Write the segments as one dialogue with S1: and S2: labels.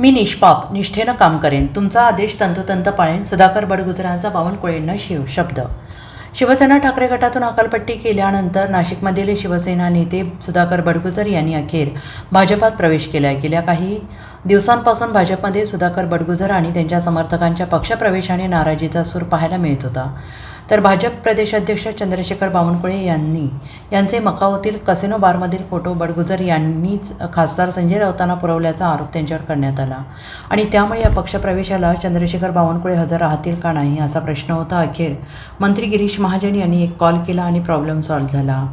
S1: मी निष्पाप निष्ठेनं काम करेन. तुमचा आदेश तंतोतंत पाळेन सुधाकर बडगुजरांचा बावनकुळेंना शिव शब्द. शिवसेना ठाकरे गटातून अकालपट्टी केल्यानंतर नाशिकमधील शिवसेना नेते सुधाकर बडगुजर यांनी अखेर भाजपात प्रवेश केला आहे गेल्या काही दिवसांपासून भाजपमध्ये सुधाकर बडगुजर आणि त्यांच्या समर्थकांच्या पक्षप्रवेशाने नाराजीचा सूर पाहायला मिळत होता. तर भाजप प्रदेशाध्यक्ष चंद्रशेखर बावनकुळे यांनी यांचे मकाओतील कसिनो बारमधील फोटो बडगुजर यांनीच खासदार संजय राऊतांना पुरवल्याचा आरोप त्यांच्यावर करण्यात आला. आणि त्यामुळे या पक्षप्रवेशाला चंद्रशेखर बावनकुळे हजर राहतील का नाही असा प्रश्न होता. अखेर मंत्री गिरीश महाजन यांनी एक कॉल केला आणि प्रॉब्लेम सॉल्व्ह झाला.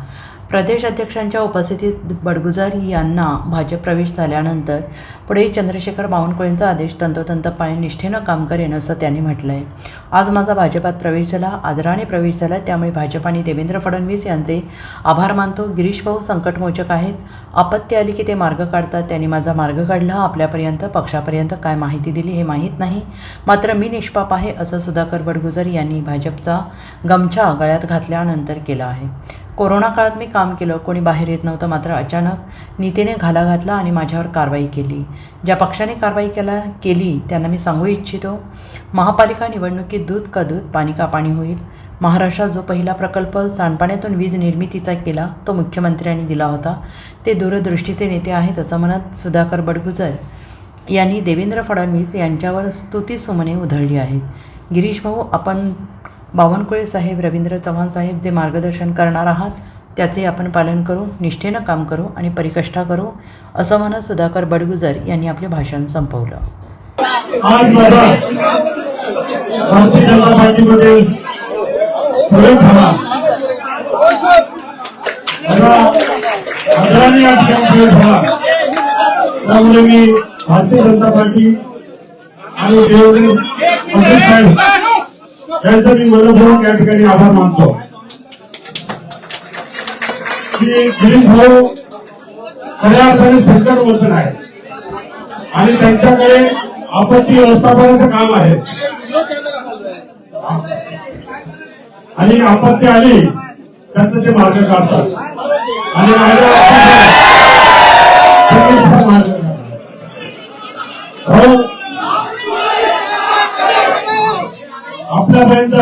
S1: प्रदेश अध्यक्षांच्या उपस्थितीत बडगुजार यांना भाजप प्रवेश झाल्यानंतर पुढे चंद्रशेखर बावनकुळेंचा आदेश तंतोतंत पाळून निष्ठेनं काम करेन असं त्यांनी म्हटलं आहे आज माझा भाजपात प्रवेश झाला आदराने प्रवेश झाला त्यामुळे भाजप आणि देवेंद्र फडणवीस यांचे आभार मानतो. गिरीश भाऊ संकटमोचक आहेत. आपत्ती आली की ते मार्ग काढतात. त्यांनी माझा मार्ग काढला. आपल्यापर्यंत पक्षापर्यंत काय माहिती दिली हे माहीत नाही. मात्र मी निष्पाप आहे असं सुधाकर बडगुजर यांनी भाजपचा गमछा गळ्यात घातल्यानंतर केला आहे. कोरोना काळात मी काम केलं कोणी बाहेर येत नव्हतं मात्र अचानक नीतीने घाला घातला आणि माझ्यावर कारवाई केली. ज्या पक्षाने कारवाई केला केली त्यांना मी सांगू इच्छितो महापालिका निवडणुकीत दूध का दूध पाणी का पाणी होईल? महाराष्ट्रात जो पहिला प्रकल्प सांडपाण्यातून वीज निर्मितीचा केला तो मुख्यमंत्र्यांनी दिला होता. ते दूरदृष्टीचे नेते आहेत असं म्हणत सुधाकर बडगुजर यांनी देवेंद्र फडणवीस यांच्यावर स्तुतीसुमने उधळली आहेत. गिरीश भाऊ आपण बावनकुळे साहेब रवींद्र चव्हाण साहेब जे मार्गदर्शन करणार आहात त्याचे आपण पालन करू निष्ठेनं काम करू आणि परिकष्ठा करू असं म्हणत सुधाकर बडगुजर यांनी आपले भाषण संपवलं.
S2: आज माझा भारतीय जनता पार्टीमध्ये प्रवेश झाला आदराने या ठिकाणी प्रवेश झाला त्यामुळे मी भारतीय जनता पार्टी आणि देवेंद्र फडणवीस साहेब त्यांचं मी मनपूर्वक या ठिकाणी आभार मानतो. की ग्रीन भाऊ खऱ्या अर्थाने संकट वचन आहे. आणि त्यांच्याकडे आपत्ती व्यवस्थापनाचं काम आहे. आणि आपत्ती आली त्याचं ते मार्ग काढतात. आणि माझ्या तुम्ही तसा मार्ग काढा. भाऊ आपल्यापर्यंत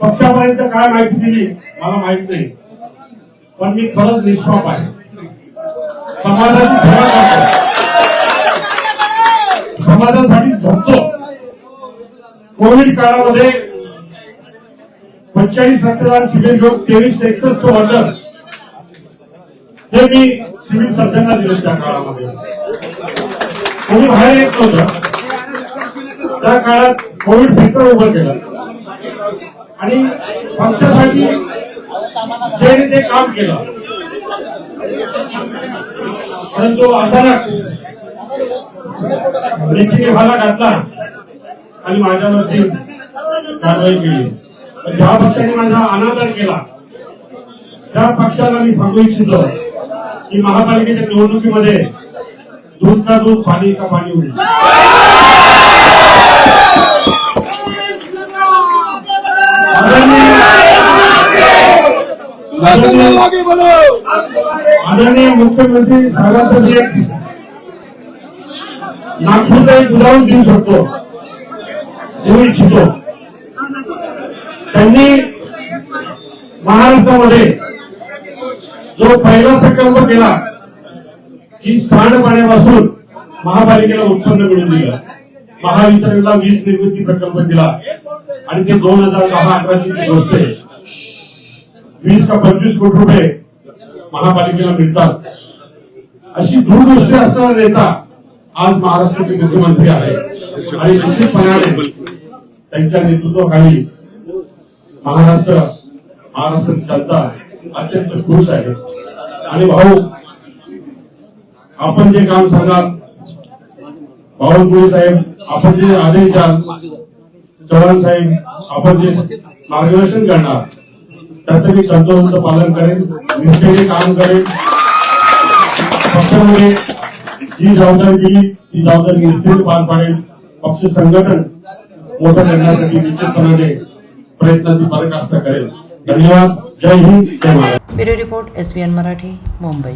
S2: पक्षापर्यंत काय माहिती दिली? मला माहीत नाही. पण मी खरंच निष्पाप आहे. समाजाची सेवा करतो. समाजासाठी झोपतो. कोविड काळामध्ये पंचेचाळीस रक्तदान शिबिर घेऊन तेवीस एकसष्ट ऑर्डर हे मी सिव्हिल सर्जनला दिलं त्या काळामध्ये. कोणी बाहेर येत नव्हतं. त्या काळात कोविड सेंटर उभं केलं. आणि पक्षासाठी जे ते काम केलं. परंतु अचानक व्यक्तीने भाला घातला आणि माझ्यावरती कारवाई केली. ज्या पक्षाने माझा अनादर केला त्या पक्षाला मी सांगू इच्छितो की महापालिकेच्या निवडणुकीमध्ये दूध का दूध पाणी का पाणी होईल. आदरणीय मुख्यमंत्री साहेबांसाठी एक नागपूरचं एक उदाहरण देऊ शकतो. देऊ इच्छितो. त्यांनी महाराष्ट्रामध्ये जो पहिला प्रकल्प केला की सांडपाण्यापासून महापालिकेला उत्पन्न मिळून दिलं. महावितरणला वीज निर्मिती प्रकल्प दिला. आणि ते दोन हजार दहा अकराची गोष्ट आहे वीस का पंचवीस कोटी रुपये महापालिकेला मिळतात. अशी दूरदृष्टी असणारा नेता आज महाराष्ट्राचे मुख्यमंत्री आहे आणि निश्चितपणाने त्यांच्या नेतृत्वाखाली महाराष्ट्र महाराष्ट्राची जनता अत्यंत खुश आहे. आणि भाऊ आपण जे काम सांगाल बावनकुळे साहेब आपण जे आदेश द्याल चव्हाण साहेब आपण जे मार्गदर्शन करणार त्याचं मी तंतोतंत पालन करेन निष्ठेने काम करेन. पक्षामध्ये जी जबाबदारी दिली ती जबाबदारी निष्ठेने पार पाडेल पक्ष संघटन मोठं करण्यासाठी निश्चितपणाने प्रयत्नाची पराकाष्ठा करेल. धन्यवाद. जय हिंद. जय Maharaj
S1: bureau report S B N Marathi Mumbai.